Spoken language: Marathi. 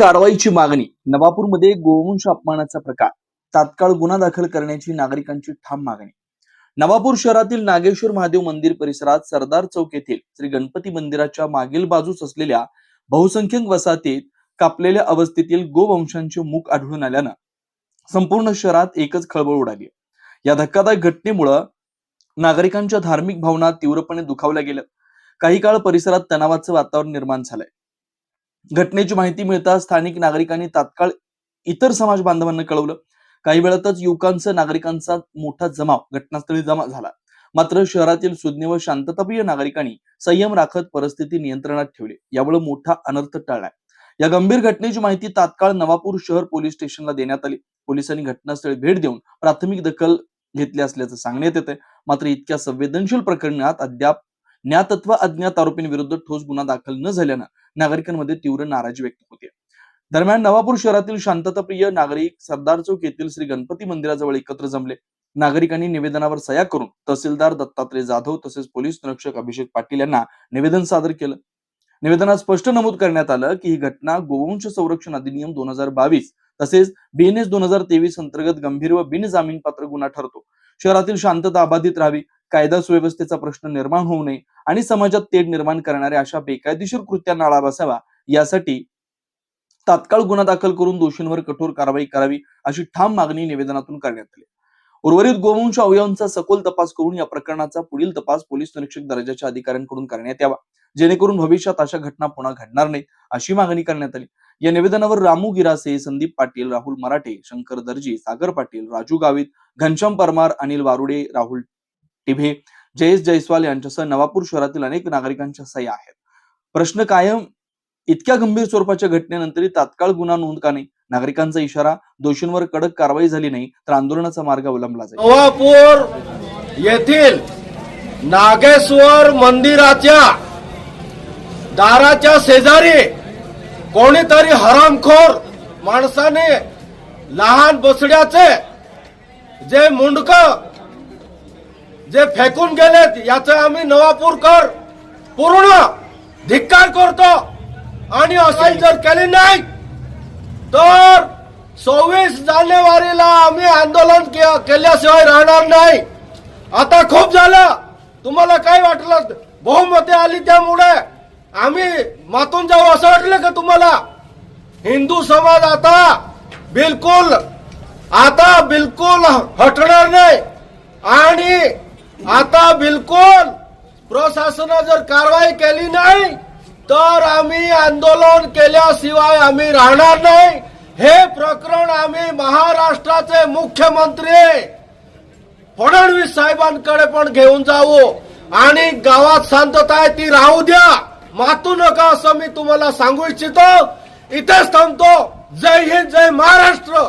कारवाईची मागणी. नवापूरमध्ये गोवंश अपमानाचा प्रकार. तात्काळ गुन्हा दाखल करण्याची नागरिकांची ठाम मागणी. नवापूर शहरातील नागेश्वर महादेव मंदिर परिसरात सरदार चौक येथील श्री गणपती मंदिराच्या मागील बाजूस असलेल्या बहुसंख्यक वसाहतीत कापलेल्या अवस्थेतील गोवंशांचे मुख आढळून आल्यानं संपूर्ण शहरात एकच खळबळ उडाली. या धक्कादायक घटनेमुळं नागरिकांच्या धार्मिक भावना तीव्रपणे दुखावल्या गेल्या. काही काळ परिसरात तणावाचं वातावरण निर्माण झालंय. घटनेची माहिती मिळताच स्थानिक नागरिकांनी तात्काळ इतर समाज बांधवांना कळवलं. काही वेळातच युवकांचा नागरिकांचा मोठा जमाव घटनास्थळी जमा झाला. मात्र शहरातील सुज्ञ व शांतताप्रिय नागरिकांनी संयम राखत परिस्थिती नियंत्रणात ठेवली. यामुळे मोठा अनर्थ टळला. या गंभीर घटनेची माहिती तात्काळ नवापूर शहर पोलीस स्टेशनला देण्यात आली. पोलिसांनी घटनास्थळी भेट देऊन प्राथमिक दखल घेतली असल्याचं सांगण्यात येतंय. मात्र इतक्या संवेदनशील प्रकरणात अद्याप ज्ञातत्व अज्ञात आरोपींविरुद्ध ठोस गुन्हा दाखल न झाल्यानं नागरिकांमध्ये तीव्र नाराजी व्यक्त होते. दरम्यान नवापूर शहरातील शांतताप्रिय नागरिक सरदार चौक येथील श्री गणपती मंदिराजवळ एकत्र जमले. नागरिकांनी निवेदनावर सह्या करून तहसीलदार दत्तात्रय जाधव तसेच पोलीस निरीक्षक अभिषेक पाटील यांना निवेदन सादर केलं. निवेदनात स्पष्ट नमूद करण्यात आलं की ही घटना गोवंश संरक्षण अधिनियम दोन हजार बावीस तसेच बीएनएस दोन हजार तेवीस अंतर्गत गंभीर व बिनजामीनपात्र गुन्हा ठरतो. शहरातील शांतता अबाधित राहावी कायदा सुव्यवस्थेचा प्रश्न निर्माण होऊ नये आणि समाजात तेढ निर्माण करणाऱ्या अशा बेकायदेशीर कृत्यांना आळा बसावा यासाठी तात्काळ गुन्हा दाखल करून दोषींवर कठोर कारवाई करावी अशी ठाम मागणी निवेदनातून करण्यात आली. उर्वरित गोवंश अवयवांचा सखोल तपास करून या प्रकरणाचा पुढील तपास पोलीस निरीक्षक दर्जाच्या अधिकाऱ्यांकडून करण्यात यावा. जेणेकरून भविष्यात अशा घटना पुन्हा घडणार नाहीत अशी मागणी करण्यात आली. या निवेदनावर रामू गिरासे संदीप पाटील राहुल मराठे शंकर दर्जी सागर पाटील राजू गावित घनश्याम परमार अनिल वारुडे राहुल टिभे जयेश जयस्वाल यांच्यासह नवापूर शहरातील अनेक नागरिकांच्या सह्या आहेत. प्रश्न कायम इतक्या गंभीर स्वरूपाच्या घटनेनंतरही तात्काळ गुन्हा नोंद का नाही नागरिकांचा इशारा दोषींवर कडक कारवाई झाली नाही तर आंदोलनाचा मार्ग अवलंबला जाईल. नवापूर येथील नागेश्वर मंदिराच्या दाराच्या शेजारी कोणीतरी हरामखोर माणसाने लहान बसड्याचे जे मुंडक जे फेकून गेलेत याचं आम्ही नवापूरकर पूर्ण धिक्कार करतो. आणि असं जर केली नाही तर सव्वीस जानेवारीला आम्ही आंदोलन के- केल्याशिवाय राहणार नाही. आता खूप झालं. तुम्हाला काय वाटलं? बहुमते आली त्यामुळे आम्ही मातून जाऊ असं वाटलं का तुम्हाला? हिंदू समाज आता बिलकुल आता बिलकुल हटणार नाही. आणि आता बिलकुल प्रशासना जर कारवाई केली नाही तर आम्ही आंदोलन केल्याशिवाय आम्ही राहणार नाही. हे प्रकरण आम्ही महाराष्ट्राचे मुख्यमंत्री फडणवीस साहेबांकडे पण घेऊन जाऊ आणि गावात शांतता आहे ती राहू द्या. मातू नका असं मी तुम्हाला सांगू इच्छितो. इथेच थांबतो. जय हिंद जय महाराष्ट्र.